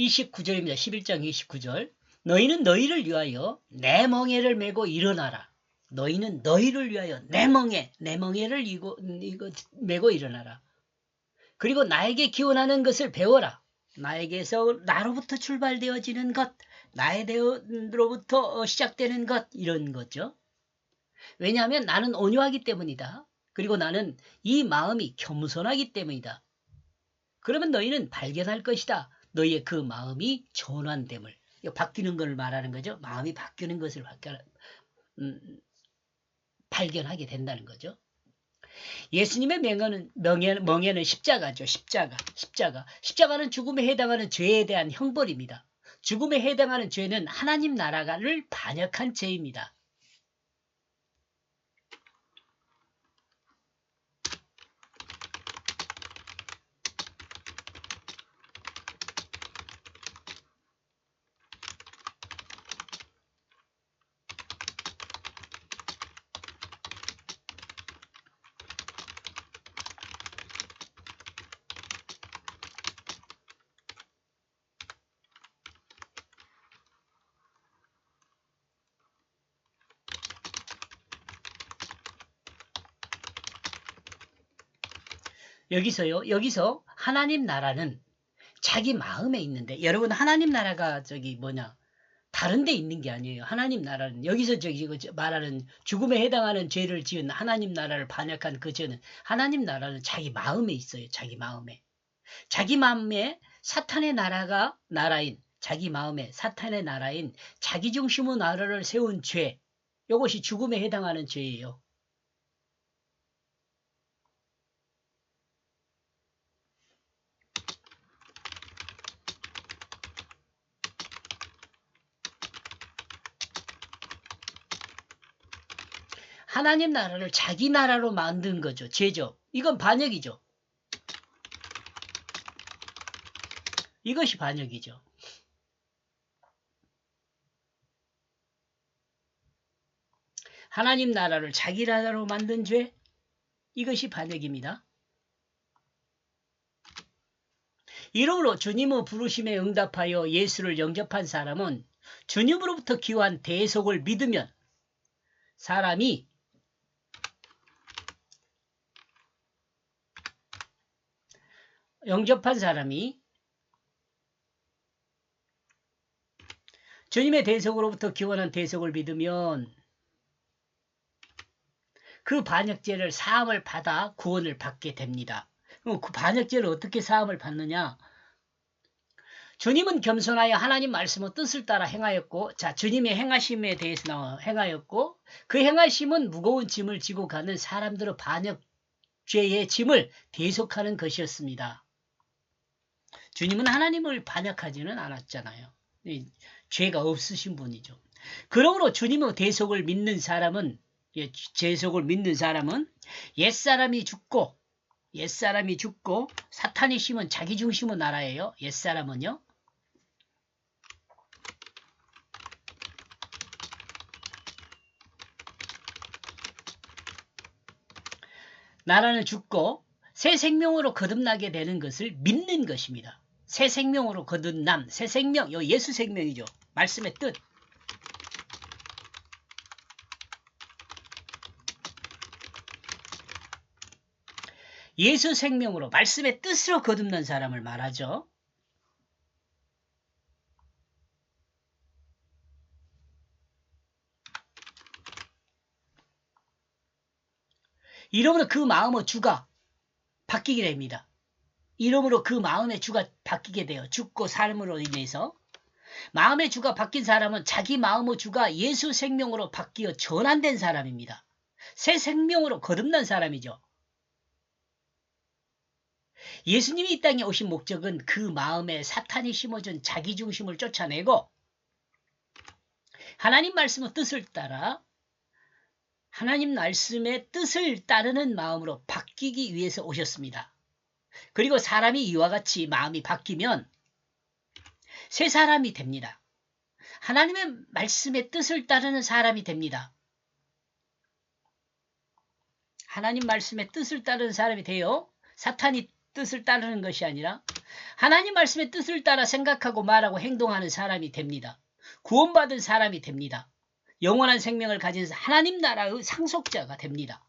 29절입니다. 11장 29절. 너희는 너희를 위하여 내 멍에를 메고 일어나라. 너희는 너희를 위하여 내 멍에, 내 멍에를 이고, 이거 메고 일어나라. 그리고 나에게 기원하는 것을 배워라. 나에게서 나로부터 출발되어지는 것, 나에게로부터 시작되는 것 이런 거죠. 왜냐하면 나는 온유하기 때문이다. 그리고 나는 이 마음이 겸손하기 때문이다. 그러면 너희는 발견할 것이다. 너희의 그 마음이 전환됨을. 바뀌는 걸 말하는 거죠. 마음이 바뀌는 것을 발견, 음, 발견하게 된다는 거죠. 예수님의 명예는, 명예, 멍에는 십자가죠. 십자가. 십자가. 십자가는 죽음에 해당하는 죄에 대한 형벌입니다. 죽음에 해당하는 죄는 하나님 나라를 반역한 죄입니다. 여기서요, 여기서 하나님 나라는 자기 마음에 있는데, 여러분, 하나님 나라가 저기 뭐냐, 다른 데 있는 게 아니에요. 하나님 나라는, 여기서 저기 그 말하는 죽음에 해당하는 죄를 지은 하나님 나라를 반역한 그 죄는, 하나님 나라는 자기 마음에 있어요. 자기 마음에. 자기 마음에 사탄의 나라가 나라인, 자기 마음에 사탄의 나라인 자기 중심의 나라를 세운 죄, 이것이 죽음에 해당하는 죄예요. 하나님 나라를 자기 나라로 만든 거죠. 죄죠. 이건 반역이죠. 이것이 반역이죠. 하나님 나라를 자기 나라로 만든 죄, 이것이 반역입니다. 이러므로 주님의 부르심에 응답하여 예수를 영접한 사람은 주님으로부터 기환 대속을 믿으면 사람이 영접한 사람이 주님의 대속으로부터 기원한 대속을 믿으면 그 반역죄를 사함을 받아 구원을 받게 됩니다. 그 반역죄를 어떻게 사함을 받느냐? 주님은 겸손하여 하나님 말씀의 뜻을 따라 행하였고, 자, 주님의 행하심에 대해서 나와 행하였고, 그 행하심은 무거운 짐을 지고 가는 사람들의 반역죄의 짐을 대속하는 것이었습니다. 주님은 하나님을 반역하지는 않았잖아요. 죄가 없으신 분이죠. 그러므로 주님의 대속을 믿는 사람은 예, 대속을 믿는 사람은 옛사람이 죽고 옛사람이 죽고 사탄이 심은 자기 중심의 나라예요. 옛사람은요. 나라는 죽고 새 생명으로 거듭나게 되는 것을 믿는 것입니다. 새 생명으로 거듭남, 새 생명, 요 예수 생명이죠. 말씀의 뜻. 예수 생명으로 말씀의 뜻으로 거듭난 사람을 말하죠. 이러므로 그 마음의 주가 바뀌게 됩니다. 이러므로 그 마음의 주가 바뀌게 돼요. 죽고 삶으로 인해서. 마음의 주가 바뀐 사람은 자기 마음의 주가 예수 생명으로 바뀌어 전환된 사람입니다. 새 생명으로 거듭난 사람이죠. 예수님이 이 땅에 오신 목적은 그 마음에 사탄이 심어준 자기 중심을 쫓아내고 하나님 말씀의 뜻을 따라 하나님 말씀의 뜻을 따르는 마음으로 바뀌기 위해서 오셨습니다. 그리고 사람이 이와 같이 마음이 바뀌면 새 사람이 됩니다. 하나님의 말씀의 뜻을 따르는 사람이 됩니다. 하나님 말씀의 뜻을 따르는 사람이 돼요. 사탄이 뜻을 따르는 것이 아니라 하나님 말씀의 뜻을 따라 생각하고 말하고 행동하는 사람이 됩니다. 구원받은 사람이 됩니다. 영원한 생명을 가진 하나님 나라의 상속자가 됩니다.